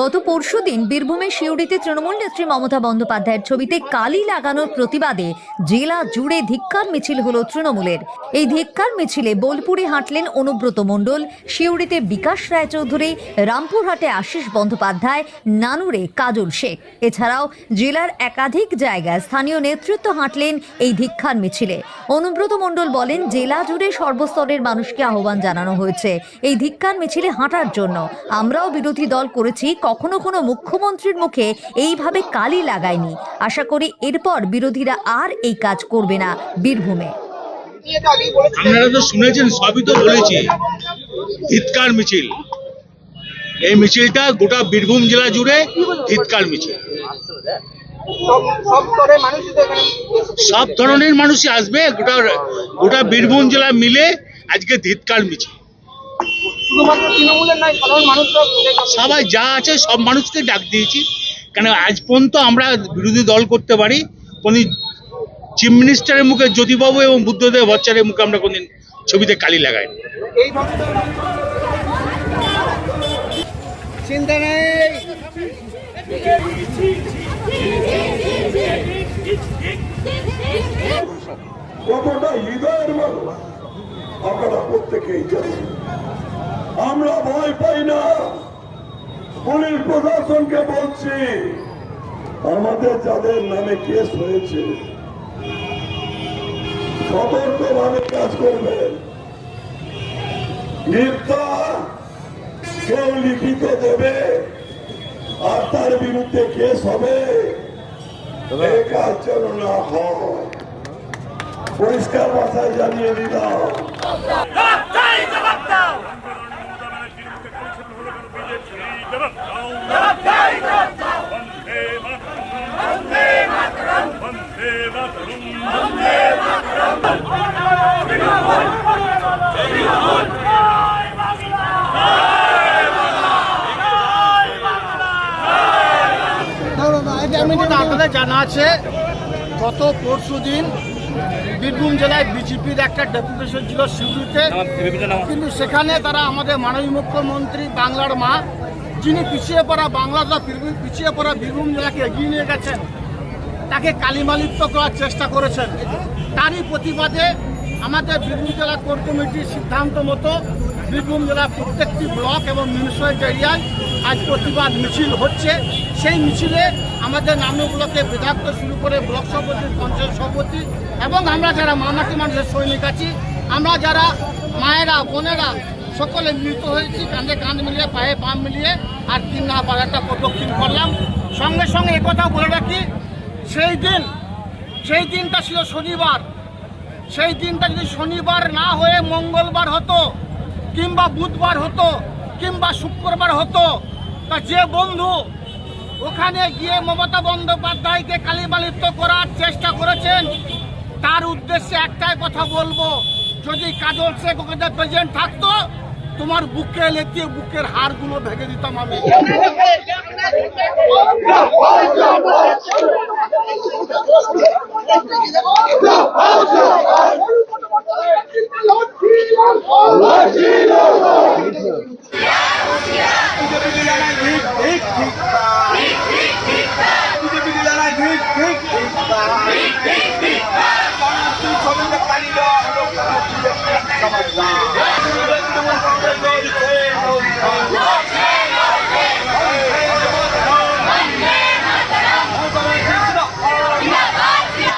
গত পরশুদিন বীরভূমের শিউড়িতে তৃণমূল নেত্রী মমতা বন্দ্যোপাধ্যায়ের ছবিতে কালি লাগানোর প্রতিবাদে জেলা জুড়ে ধিক্কার মিছিল হলো তৃণমূলের। এই ধিক্কার মিছিলে বোলপুরে হাঁটলেন অনুব্রত মণ্ডল শিউড়িতে বিকাশ রায়চৌধুরী, রামপুরহাটে আশিস বন্দ্যোপাধ্যায়, নানুরে কাজল শেখ। এছাড়াও জেলার একাধিক জায়গায় স্থানীয় নেতৃত্ব হাঁটলেন এই ধিক্কার মিছিলে। অনুব্রত মণ্ডল বলেন, জেলা জুড়ে সর্বস্তরের মানুষকে আহ্বান জানানো হয়েছে এই ধিক্কার মিছিলে হাঁটার জন্য। আমরাও বিরোধী দল করেছি কখনো কোনো মুখ্যমন্ত্রীর মুখে এইভাবে কালি লাগায়নি। আশা করি এরপর বিরোধীরা আর এই কাজ করবে না বীরভূমে। আপনারা তো শুনেছেন, সবই তো বলেছি হিতকার মিছিল। এই মিছিলটা গোটা বীরভূম জেলা জুড়ে হিতকার মিছিল। সব ধরনের মানুষই আসবে, গোটা গোটা বীরভূম জেলা মিলে আজকে ধিৎকার মিছিল। শুধুমাত্র তৃণমূলের নয় সাধারণ মানুষরা সবাই যা আছে সব মানুষকে ডাক দিয়েছি। কেন আজ পর্যন্ত আমরা বিরোধী দল করতে পারি। কোন চিফ মিনিস্টারের মুখে জ্যোতিবাবু এবং বুদ্ধদেব ভট্টাচার্যের মুখে আমরা কোনদিন ছবিতে কালি ধরনের চিন্তা নেই। কতটা হৃদয়ের মানুষ আপনারা প্রত্যেকেই জানেন আমরা ভয় পাই না। পুলিশ প্রশাসনকে বলছি আমাদের যাদের নামে কেস হয়েছে সতর্কভাবে কাজ করবেন। মিথ্যা কেউ লিখিত দেবে আর তার বিরুদ্ধে কেস হবে। এই কাজ যেন না হয়। পরিষ্কার ভাষায় জানিয়ে দিলাম। আপনাদের জানা আছে, গত পরশু দিন বীরভূম জেলায় বিজেপির একটা ডেপুটেশন ছিল শিউরিতে কিন্তু সেখানে তারা আমাদের মাননীয় মুখ্যমন্ত্রী বাংলার মা, যিনি পিছিয়ে পড়া বাংলাটা পিছিয়ে পড়া বীরভূম জেলাকে এগিয়ে নিয়ে গেছেন। তাকে কালিমালিপ্ত করার চেষ্টা করেছেন। তারই প্রতিবাদে আমাদের বীরভূম জেলা কোর কমিটির সিদ্ধান্ত মতো বীরভূম জেলার প্রত্যেকটি ব্লক এবং মিউনিসিপ্যালিটি এরিয়ায় আজ প্রতিবাদ মিছিল হচ্ছে। সেই মিছিলে আমাদের নামগুলোকে বিধায়ক শুরু করে ব্লক সভাপতি, পঞ্চায়েত সভাপতি এবং আমরা যারা মামাটি মানুষের সৈনিক আছি, আমরা যারা মায়েরা, বোনেরা সকলে মিলিত হয়েছি, কাঁধে কাঁধ মিলিয়ে, পায়ে পা মিলিয়ে, আর তিন না পাড়াটা প্রদক্ষিণ করলাম। সঙ্গে সঙ্গে একথা বলে রাখি সেই দিন, সেই দিনটা ছিল শনিবার। সেই দিনটা যদি শনিবার না হয়ে মঙ্গলবার হতো, কিংবা বুধবার হতো, কিংবা শুক্রবার হতো, তা যে বন্ধু ওখানে গিয়ে মমতা বন্দ্যোপাধ্যায়কে কালিমালিপ্ত করার চেষ্টা করেছেন, তার উদ্দেশ্যে একটাই কথা বলব, যদি কাজল শেখ ওখানে প্রেজেন্ট থাকতো, তোমার বুকে লেতিয়ে বুকের হাড়গুলো ভেঙে দিতাম আমি। সমাজ